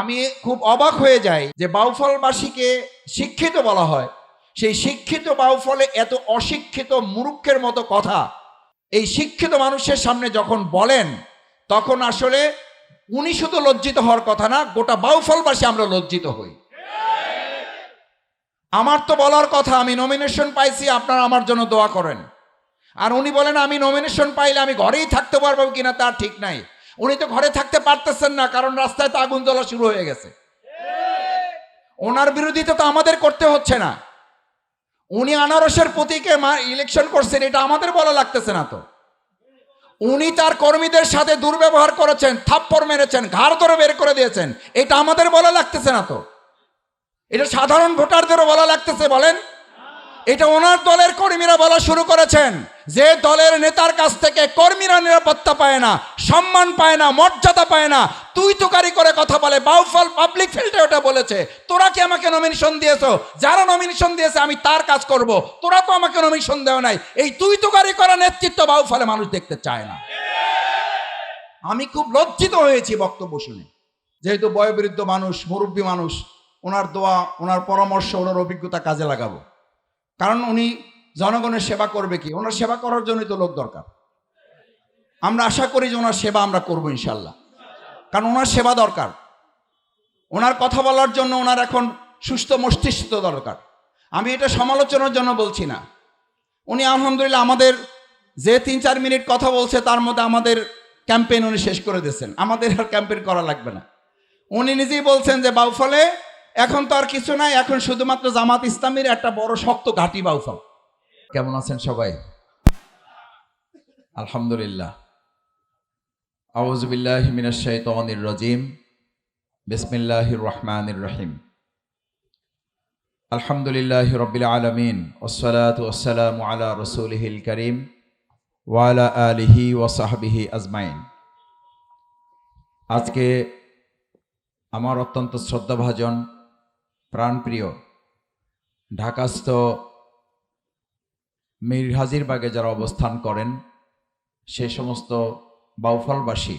আমি খুব অবাক হয়ে যাই যে বাউফলবাসীকে শিক্ষিত বলা হয়। সেই শিক্ষিত বাউফলে এত অশিক্ষিত মূর্খের মতো কথা। এই শিক্ষিত মানুষের সামনে যখন বলেন, তখন আসলে উনি শুধু লজ্জিত হওয়ার কথা না, গোটা বাউফলবাসী আমরা লজ্জিত হই। আমার তো বলার কথা, আমি নমিনেশন পাইছি, আপনারা আমার জন্য দোয়া করেন। আর উনি বলেন, আমি নমিনেশন পাইলে আমি ঘরেই থাকতে পারব কিনা তার ঠিক নাই। উনি তো ঘরে থাকতে পারতেছেন না, কারণ রাস্তায় তো আগুন জ্বলা শুরু হয়ে গেছে। ওনার বিরোধিতা তো আমাদের করতে হচ্ছে না। উনি আনারসের প্রতীকে ইলেকশন করছেন, এটা আমাদের বলা লাগতেছে না তো। উনি তার কর্মীদের সাথে দুর্ব্যবহার করেছেন, থাপ্পড় মেরেছেন, ঘাড় ধরে বের করে দিয়েছেন, এটা আমাদের বলা লাগতেছে না তো। এটা সাধারণ ভোটারদেরও বলা লাগতেছে, বলেন। এটা ওনার দলের কর্মীরা বলা শুরু করেছেন। যে দলের নেতার কাছ থেকে কর্মীরা নিরাপত্তা পায় না, সম্মান পায় না, মর্যাদা পায় না, তুই তুকারি করে কথা বলে, বাউফল পাবলিক ফিল্ডে ওটা বলেছে। তোরা কি আমাকে নমিনেশন দিয়েছ? যারা নমিনেশন দিয়েছে, আমি তার কাজ করব। তোরা তো আমাকে নমিনেশন দেওয়া নাই। এই তুই তুকারি করা নেতৃত্ব বাউফলে মানুষ দেখতে চায় না। আমি খুব লজ্জিত হয়েছি বক্তব্য শুনে। যেহেতু বয়োবৃদ্ধ মানুষ, মুরব্বী মানুষ, ওনার দোয়া, ওনার পরামর্শ, ওনার অভিজ্ঞতা কাজে লাগাবো। কারণ উনি জনগণের সেবা করবে কি? ওনার সেবা করার জন্যই তো লোক দরকার। আমরা আশা করি যে ওনার সেবা আমরা করব ইনশাল্লাহ কারণ ওনার সেবা দরকার। ওনার কথা বলার জন্য ওনার এখন সুস্থ মস্তিষ্ক দরকার। আমি এটা সমালোচনার জন্য বলছি না। উনি আলহামদুলিল্লাহ আমাদের যে তিন চার মিনিট কথা বলছে, তার মধ্যে আমাদের ক্যাম্পেইন উনি শেষ করে দিয়েছেন। আমাদের আর ক্যাম্পেইন করা লাগবে না। উনি নিজেই বলছেন যে বাউফলে এখন তো আর কিছু নাই, এখন শুধুমাত্র জামাত ইসলামের একটা বড় শক্ত ঘাঁটি বাউফল কেমন আছেন সবাই? আলহামদুলিল্লাহ। আউজবিল্লাহ মিনাশ শাইতানির রাজিম। বিসমিল্লাহির রহমানির রহিম। আলহামদুলিল্লাহ রবিল আলমিন। ওসালাম আলা রসুলহিল করিম ওয়ালা আলিহি ওসাহাবিহি আজমাইন। আজকে আমার অত্যন্ত শ্রদ্ধাভাজন প্রাণপ্রিয় ঢাকাস্থ মীর হাজিরবাগে যারা অবস্থান করেন, সে সমস্ত বাউফলবাসী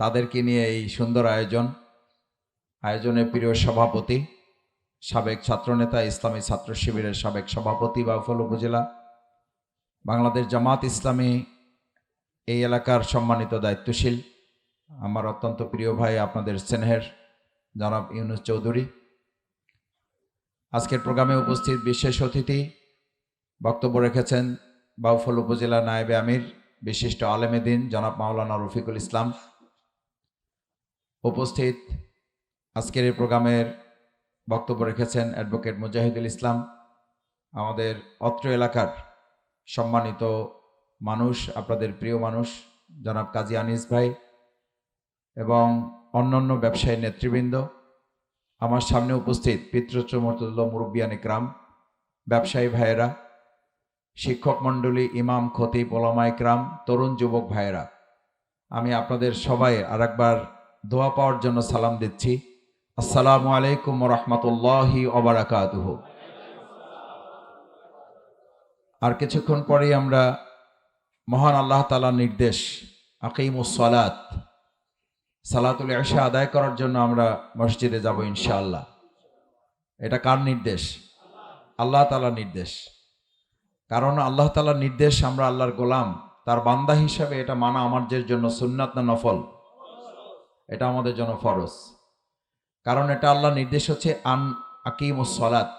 তাদেরকে নিয়ে এই সুন্দর আয়োজন। আয়োজনের প্রিয় সভাপতি, সাবেক ছাত্রনেতা, ইসলামী ছাত্র শিবিরের সাবেক সভাপতি বাউফল উপজেলা, বাংলাদেশ জামাত ইসলামী এই এলাকার সম্মানিত দায়িত্বশীল, আমার অত্যন্ত প্রিয় ভাই আপনাদের স্নেহের জনাব ইউনুস চৌধুরী। আজকের প্রোগ্রামে উপস্থিত বিশেষ অতিথি বক্তব্য রেখেছেন বাউফল উপজেলা নায়েবে আমির, বিশিষ্ট আলেমেদিন জনাব মাওলানা রফিকুল ইসলাম। উপস্থিত আজকের এই প্রোগ্রামের বক্তব্য রেখেছেন অ্যাডভোকেট মুজাহিদুল ইসলাম। আমাদের অত্র এলাকার সম্মানিত মানুষ, আপনাদের প্রিয় মানুষ, জনাব কাজী আনিস ভাই এবং অন্যান্য ব্যবসায়ী নেতৃবৃন্দ আমার সামনে উপস্থিত পিতৃচমতুল্য মুরব্বিয়ান ইকরাম ব্যবসায়ী ভাইয়েরা, শিক্ষক মণ্ডলী, ইমাম, খতিব ওলামা ইকরাম তরুণ যুবক ভাইয়েরা, আমি আপনাদের সবাই আর একবার দোয়া পাওয়ার জন্য সালাম দিচ্ছি। আসসালামু আলাইকুম রহমতুল্লাহি অবরাকাতুহ আর কিছুক্ষণ পরেই আমরা মহান আল্লাহ তালার নির্দেশ সালাত সালাতুল এশা আদায় করার জন্য আমরা মসজিদে যাব ইনশাআল্লাহ। এটা কার নির্দেশ? আল্লাহ তালার নির্দেশ। কারণ আল্লাহ তালার নির্দেশ আমরা আল্লাহর গোলাম, তার বান্দা হিসাবে এটা মানা আমাদের জন্য সুন্নাত না নফল? এটা আমাদের জন্য ফরজ। কারণ এটা আল্লাহ নির্দেশ হচ্ছে আন আকিমুস সলাত।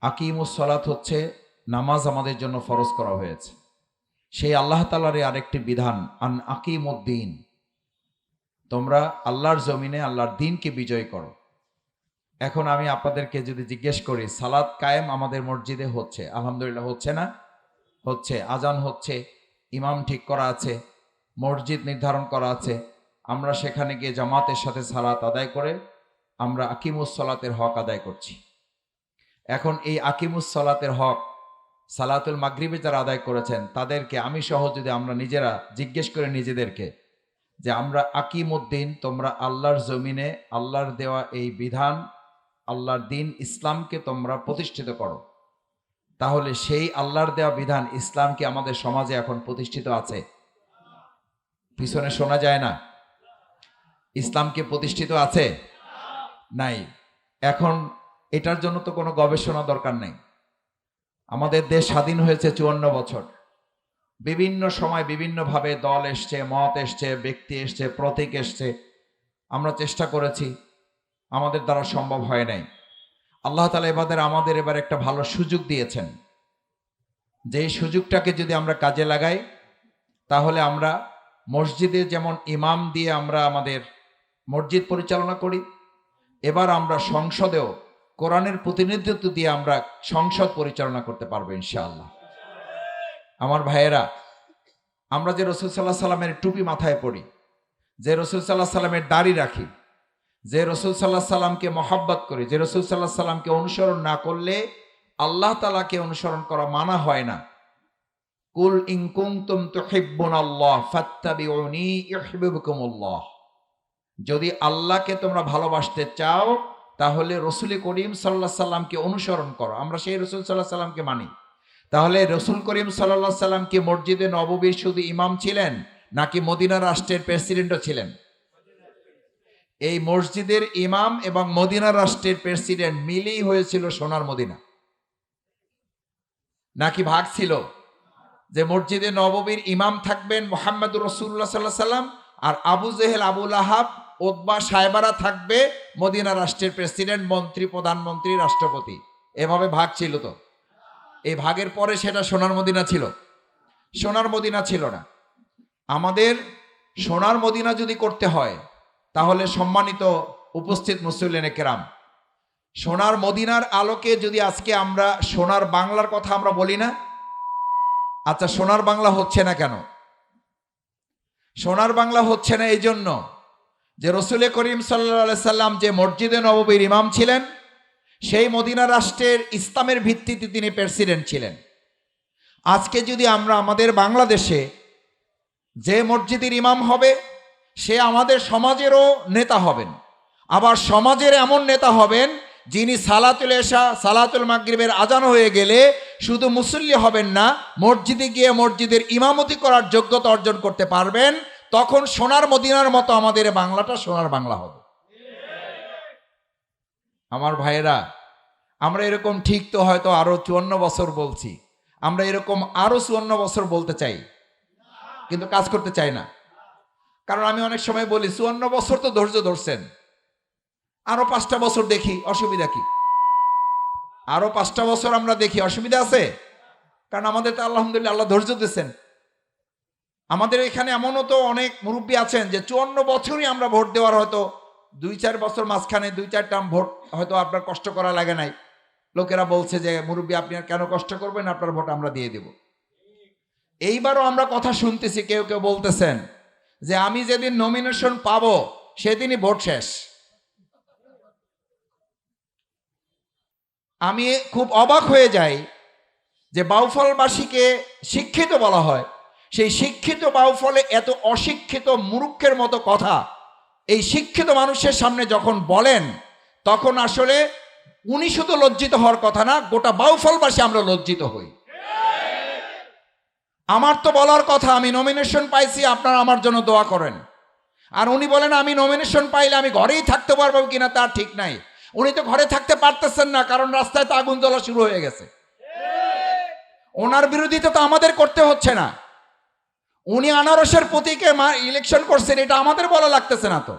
আকিমুস সলাত হচ্ছে নামাজ আমাদের জন্য ফরজ করা হয়েছে। সেই আল্লাহ তালার আরেকটি বিধান, আন আকিমুদ্দিন তোমরা আল্লাহর জমিনে আল্লাহর দিনকে বিজয় করো। এখন আমি আপনাদেরকে যদি জিজ্ঞেস করি সালাদ কায়েম আমাদের মসজিদে হচ্ছে, আলহামদুলিল্লাহ হচ্ছে না? হচ্ছে, আজান হচ্ছে, ইমাম ঠিক করা আছে, মসজিদ নির্ধারণ করা আছে, আমরা সেখানে গিয়ে জামাতের সাথে সালাত আদায় করে আমরা আকিমুস সলাতের হক আদায় করছি। এখন এই আকিমুস সলাতের হক, সালাতুল মাগরিবে যারা আদায় করেছেন, তাদেরকে আমি সহ যদি আমরা নিজেরা জিজ্ঞেস করে নিজেদেরকে যে আমরা আকিমুদ্দিন, তোমরা আল্লাহর জমিনে, আল্লাহর দেওয়া এই বিধান, আল্লাহর দিন ইসলামকে তোমরা প্রতিষ্ঠিত করো। তাহলে সেই আল্লাহর দেওয়া বিধান ইসলাম কি আমাদের সমাজে এখন প্রতিষ্ঠিত আছে? পিছনে শোনা যায় না? ইসলামকে প্রতিষ্ঠিত আছে? নাই। এখন এটার জন্য তো কোনো গবেষণা দরকার নেই। আমাদের দেশ স্বাধীন হয়েছে চুয়ান্ন বছর। বিভিন্ন সময় বিভিন্নভাবে দল এসছে, মত এসছে, ব্যক্তি এসছে, প্রতীক এসছে। আমরা চেষ্টা করেছি, আমাদের দ্বারা সম্ভব হয় নাই। আল্লাহ তালা এবাদের আমাদের এবার একটা ভালো সুযোগ দিয়েছেন। যে সুযোগটাকে যদি আমরা কাজে লাগাই, তাহলে আমরা মসজিদে যেমন ইমাম দিয়ে আমরা আমাদের মসজিদ পরিচালনা করি, এবার আমরা সংসদেও কোরআনের প্রতিনিধিত্ব দিয়ে আমরা সংসদ পরিচালনা করতে পারব ইনশাআল্লাহ। আমার ভাইয়েরা, আমরা যে রসুল সাল্লাহ সাল্লামের টুপি মাথায় পড়ি যে রসুল সাল্লাহ সাল্লামের দাড়ি রাখি, যে রসুল সাল্লাহ সাল্লামকে মহাব্বত করি, যে রসুল সাল্লাহ সাল্লামকে অনুসরণ না করলে আল্লাহ তালাকে অনুসরণ করা মানা হয় না। কুল ইনকুম তুম তুহিব্বুন আল্লাহ ফাত্তাবিউনি ইউহিব্বুকুমুল্লাহ। যদি আল্লাহকে তোমরা ভালোবাসতে চাও, তাহলে রসুল করিম সাল্লাহ সাল্লামকে অনুসরণ করো। আমরা সেই রসুল সাল্লাহ সাল্লামকে মানি। তাহলে রসুল করিম সাল্লাহ সাল্লাম কি মসজিদে নববীর শুধু ইমাম ছিলেন, নাকি মদিনা রাষ্ট্রের প্রেসিডেন্টও ছিলেন? এই মসজিদের ইমাম এবং মদিনা রাষ্ট্রের প্রেসিডেন্ট মিলেই হয়েছিল সোনার মদিনা। নাকি ভাগ ছিল? যে মসজিদে নববীর ইমাম থাকবেন মোহাম্মদ রসুল্লাহ সাল্লাহ সাল্লাম, আর আবু জেহেল আবুল আহাব ওদবা সাহেবারা থাকবে মদিনা রাষ্ট্রের প্রেসিডেন্ট, মন্ত্রী, প্রধানমন্ত্রী, রাষ্ট্রপতি। এভাবে ভাগ ছিল তো? এই ভাগের পরে সেটা সোনার মদিনা ছিল। সোনার মদিনা ছিল না। আমাদের সোনার মদিনা যদি করতে হয়, তাহলে সম্মানিত উপস্থিত মুসলিনে কেরাম। সোনার মদিনার আলোকে যদি আজকে আমরা সোনার বাংলার কথা আমরা বলি না আচ্ছা সোনার বাংলা হচ্ছে না কেন? সোনার বাংলা হচ্ছে না এই জন্য যে রসুল করিম সাল্লা সাল্লাম যে মসজিদে নববীর ইমাম ছিলেন সেই মদিনা রাষ্ট্রের ইসলামের ভিত্তিতে তিনি প্রেসিডেন্ট ছিলেন। আজকে যদি আমরা আমাদের বাংলাদেশে যে মসজিদের ইমাম হবে, সে আমাদের সমাজেরও নেতা হবেন। আবার সমাজের এমন নেতা হবেন, যিনি সালাতুল এশা, সালাতুল মাগরিবের আজান হয়ে গেলে শুধু মুসল্লি হবেন না, মসজিদে গিয়ে মসজিদের ইমামতি করার যোগ্যতা অর্জন করতে পারবেন। তখন সোনার মদিনার মতো আমাদের বাংলাটা সোনার বাংলা হবে। আমার ভাইয়েরা, আমরা এরকম ঠিক তো হয়তো আরও চুয়ান্ন বছর বলছি। আমরা এরকম আরও চুয়ান্ন বছর বলতে চাই, কিন্তু কাজ করতে চাই না। কারণ আমি অনেক সময় বলি, চুয়ান্ন বছর তো ধৈর্য ধরছেন। আরও পাঁচটা বছর দেখি, অসুবিধা কি? আরও পাঁচটা বছর আমরা দেখি, অসুবিধা আছে? কারণ আমাদের তো আলহামদুলিল্লাহ আল্লাহ ধৈর্য দিচ্ছেন আমাদের এখানে এমনও তো অনেক মুরব্বী আছেন যে চুয়ান্ন বছরই আমরা ভোট দেওয়ার হয়তো দুই চার বছর মাঝখানে দুই চার টার্ম ভোট হয়তো আপনার কষ্ট করা লাগে নাই। লোকেরা বলছে যে, মুরব্বী, আপনি আর কেন কষ্ট করবেন? আপনার ভোট আমরা দিয়ে দেব। এইবারও আমরা কথা শুনতেছি, কেউ কেউ বলতেছেন যে, আমি যেদিন নমিনেশন পাবো, সেদিনই ভোট শেষ। আমি খুব অবাক হয়ে যাই যে, বাউফলবাসীকে শিক্ষিত বলা হয়। সেই শিক্ষিত বাউফলে এত অশিক্ষিত মুরুক্ষের মতো কথা এই শিক্ষিত মানুষের সামনে যখন বলেন, তখন আসলে উনি শুধু লজ্জিত হওয়ার কথা না, গোটা বাউফলবাসী আমরা লজ্জিত হই। আমার তো বলার কথা, আমি নমিনেশন পাইছি, আপনারা আমার জন্য দোয়া করেন। আর উনি বলেন, আমি নমিনেশন পাইলে আমি ঘরেই থাকতে পারব কিনা তার ঠিক নাই। উনি তো ঘরে থাকতে পারতেছেন না, কারণ রাস্তায় তো আগুন জ্বলা শুরু হয়ে গেছে। ওনার বিরোধিতা তো আমাদের করতে হচ্ছে না। উনি আনারসের প্রতীকে ইলেকশন করছেন, এটা আমাদের বলা লাগতেছে না তো।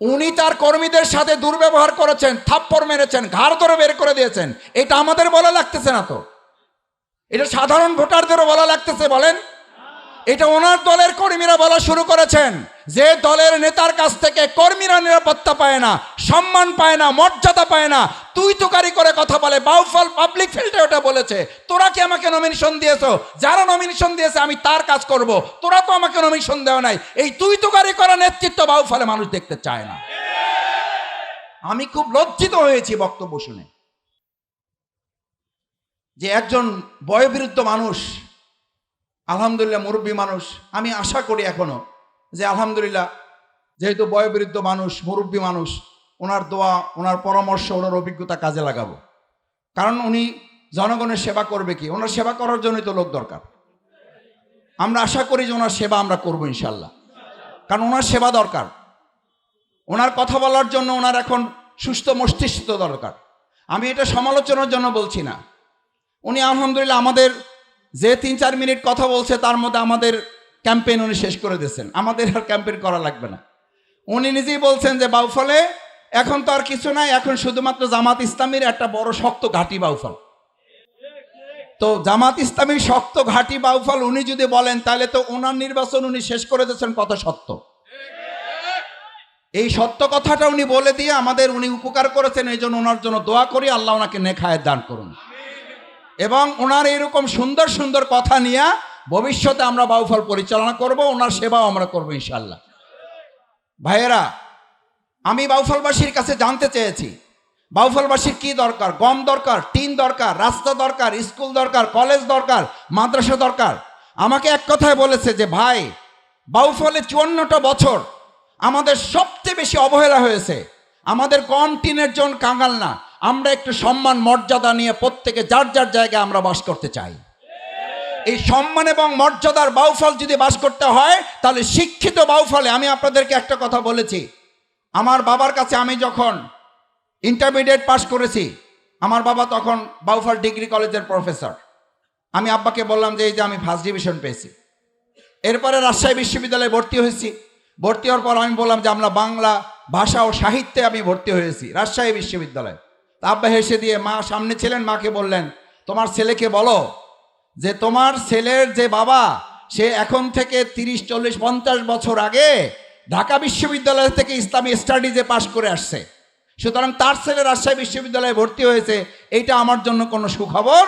উনি তার কর্মীদের সাথে দুর্ব্যবহার করেছেন, থাপ্পড় মেরেছেন, ঘাড় ধরে বের করে দিয়েছেন, এটা আমাদের বলা লাগতেছে না তো। এটা সাধারণ ভোটারদেরও বলা লাগতেছে, বলেন। এটা ওনার দলের কর্মীরা বলা শুরু করেছেন। যে দলের নেতার কাছ থেকে কর্মীরা নিরাপত্তা পায় না, সম্মান পায় না, মর্যাদা পায় না, তুই তুকারি করে কথা বলে, বাউফল পাবলিক ফিল্ডে ওটা বলেছে। তোরা কি আমাকে নমিনেশন দিয়েছ? যারা নমিনেশন দিয়েছে, আমি তার কাজ করব। তোরা তো আমাকে নমিনেশন দেওয়া নাই। এই তুই তুকারি করা নেতৃত্ব বাউফলে মানুষ দেখতে চায় না। আমি খুব লজ্জিত হয়েছি বক্তব্য শুনে। যে একজন বয়োবৃদ্ধ মানুষ আলহামদুলিল্লাহ মুরব্বী মানুষ। আমি আশা করি এখনও যে আলহামদুলিল্লাহ, যেহেতু বয়োবৃদ্ধ মানুষ, মুরব্বী মানুষ, ওনার দোয়া, ওনার পরামর্শ, ওনার অভিজ্ঞতা কাজে লাগাবো। কারণ উনি জনগণের সেবা করবে কি? ওনার সেবা করার জন্যই তো লোক দরকার। আমরা আশা করি যে ওনার সেবা আমরা করব ইনশাল্লাহ কারণ ওনার সেবা দরকার। ওনার কথা বলার জন্য ওনার এখন সুস্থ মস্তিষ্ক দরকার। আমি এটা সমালোচনার জন্য বলছি না। উনি আলহামদুলিল্লাহ আমাদের যে তিন চার মিনিট কথা বলছে, তার মধ্যে আমাদের ক্যাম্পেইন উনি শেষ করে দিয়েছেন। আমাদের আর ক্যাম্পেইন করা লাগবে না। উনি নিজেই বলছেন যে, বাউফলে এখন তো আর কিছু নাই, এখন শুধুমাত্র জামাত ইসলামীর একটা বড় শক্ত ঘাঁটি বাউফল। তো জামাত ইসলামীর শক্ত ঘাঁটি বাউফল উনি যদি বলেন, তাহলে তো ওনার নির্বাচন উনি শেষ করে দিয়েছেন, কত সত্য। এই সত্য কথাটা উনি বলে দিয়ে আমাদের উনি উপকার করেছেন, এই জন্য ওনার জন্য দোয়া করি, আল্লাহ ওনাকে নেখায় দান করুন। এবং ওনার এরকম সুন্দর সুন্দর কথা নিয়ে ভবিষ্যতে আমরা বাউফল পরিচালনা করব, ওনার সেবাও আমরা করব ইনশাল্লাহ ভাইয়েরা, আমি বাউফলবাসীর কাছে জানতে চেয়েছি, বাউফলবাসীর কি দরকার? গম দরকার, টিন দরকার, রাস্তা দরকার, স্কুল দরকার, কলেজ দরকার, মাদ্রাসা দরকার? আমাকে এক কথায় বলেছে যে, ভাই, বাউফলে চুয়ান্নটা বছর আমাদের সবচেয়ে বেশি অবহেলা হয়েছে। আমাদের কম টিনের জন কাঙ্গাল না। আমরা একটু সম্মান, মর্যাদা নিয়ে প্রত্যেকে যার যার জায়গায় আমরা বাস করতে চাই। এই সম্মান এবং মর্যাদার বাউফল যদি বাস করতে হয়, তাহলে শিক্ষিত বাউফলে আমি আপনাদেরকে একটা কথা বলেছি। আমার বাবার কাছে আমি যখন ইন্টারমিডিয়েট পাস করেছি, আমার বাবা তখন বাউফল ডিগ্রি কলেজের প্রফেসর আমি আব্বাকে বললাম যে, এই যে আমি ফার্স্ট ডিভিশন পেয়েছি। এরপরে রাজশাহী বিশ্ববিদ্যালয়ে ভর্তি হয়েছি। ভর্তি হওয়ার পর আমি বললাম যে, আমরা বাংলা ভাষা ও সাহিত্যে আমি ভর্তি হয়েছি রাজশাহী বিশ্ববিদ্যালয়ে। আব্বা হেসে দিয়ে, মা, সামনে ছিলেন? মাকে বললেন, তোমার ছেলেকে বলো যে তোমার ছেলের যে বাবা, সে এখন থেকে তিরিশ, চল্লিশ, পঞ্চাশ বছর আগে ঢাকা বিশ্ববিদ্যালয় থেকে ইসলামী স্টাডিজে পাশ করে আসছে। সুতরাং তার ছেলে রাজশাহী বিশ্ববিদ্যালয়ে ভর্তি হয়েছে। এইটা আমার জন্য কোনো সুখবর?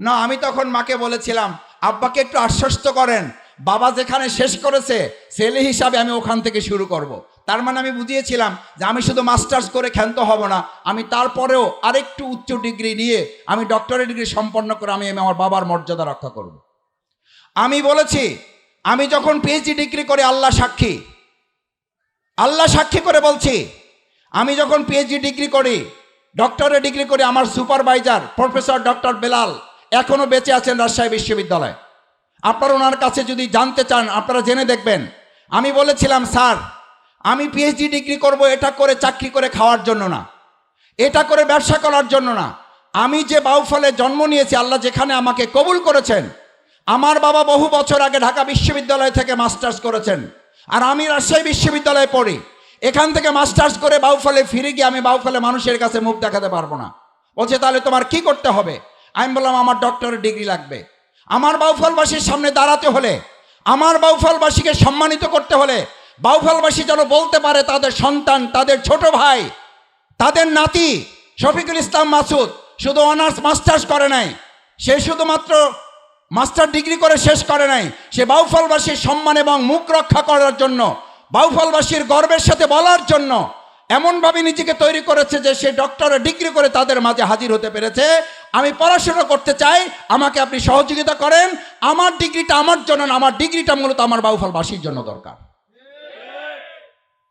না, আমি তখন মাকে বলেছিলাম, আব্বাকে একটু আশ্বস্ত করেন। বাবা যেখানে শেষ করেছে, ছেলে হিসাবে আমি ওখান থেকে শুরু করব। তার মানে আমি বুঝিয়েছিলাম যে আমি শুধু মাস্টার্স করে ক্ষান্ত হব না, আমি তারপরেও আরেকটু উচ্চ ডিগ্রি নিয়ে আমি ডক্টরেট ডিগ্রি সম্পন্ন করে আমি আমার বাবার মর্যাদা রক্ষা করব। আমি বলেছি, আমি যখন পিএইচডি ডিগ্রি করে আল্লাহ সাক্ষী আল্লাহ সাক্ষী করে বলছি, আমি যখন পিএইচডি ডিগ্রি করি, ডক্টরেট ডিগ্রি করি, আমার সুপারভাইজার প্রফেসর ডক্টর বেলাল এখনও বেঁচে আছেন রাজশাহী বিশ্ববিদ্যালয়ে আপনারা ওনার কাছে যদি জানতে চান, আপনারা জেনে দেখবেন আমি বলেছিলাম, স্যার আমি পিএইচডি ডিগ্রি করব, এটা করে চাকরি করে খাওয়ার জন্য না। এটা করে ব্যবসা করার জন্য না। আমি যে বাউফলে জন্ম নিয়েছি, আল্লাহ যেখানে আমাকে কবুল করেছেন, আমার বাবা বহু বছর আগে ঢাকা বিশ্ববিদ্যালয় থেকে মাস্টার্স করেছেন, আর আমি রাজশাহী বিশ্ববিদ্যালয়ে পড়ি। এখান থেকে মাস্টার্স করে বাউফলে ফিরে গিয়ে আমি বাউফলে মানুষের কাছে মুখ দেখাতে পারব না। বলছে, তাহলে তোমার কি করতে হবে? আমি বললাম, আমার ডক্টরের ডিগ্রি লাগবে। আমার বাউফলবাসীর সামনে দাঁড়াতে হলে, আমার বাউফলবাসীকে সম্মানিত করতে হলে বাউফলবাসী যেন বলতে পারে, তাদের সন্তান, তাদের ছোট ভাই, তাদের নাতি, শফিকুল ইসলাম মাসুদ, শুধু অনার্স, মাস্টার্স করে নাই। সে শুধুমাত্র মাস্টার ডিগ্রি করে শেষ করে নাই। সে বাউফলবাসীর সম্মান এবং মুখ রক্ষা করার জন্য, বাউফলবাসীর গর্বের সাথে বলার জন্য এমনভাবে নিজেকে তৈরি করেছে যে সে ডক্টরে ডিগ্রি করে তাদের মাঝে হাজির হতে পেরেছে। আমি পড়াশোনা করতে চাই, আমাকে আপনি সহযোগিতা করেন। আমার ডিগ্রিটা আমার জন্য আমার ডিগ্রিটা মূলত আমার বাউফলবাসীর জন্য দরকার।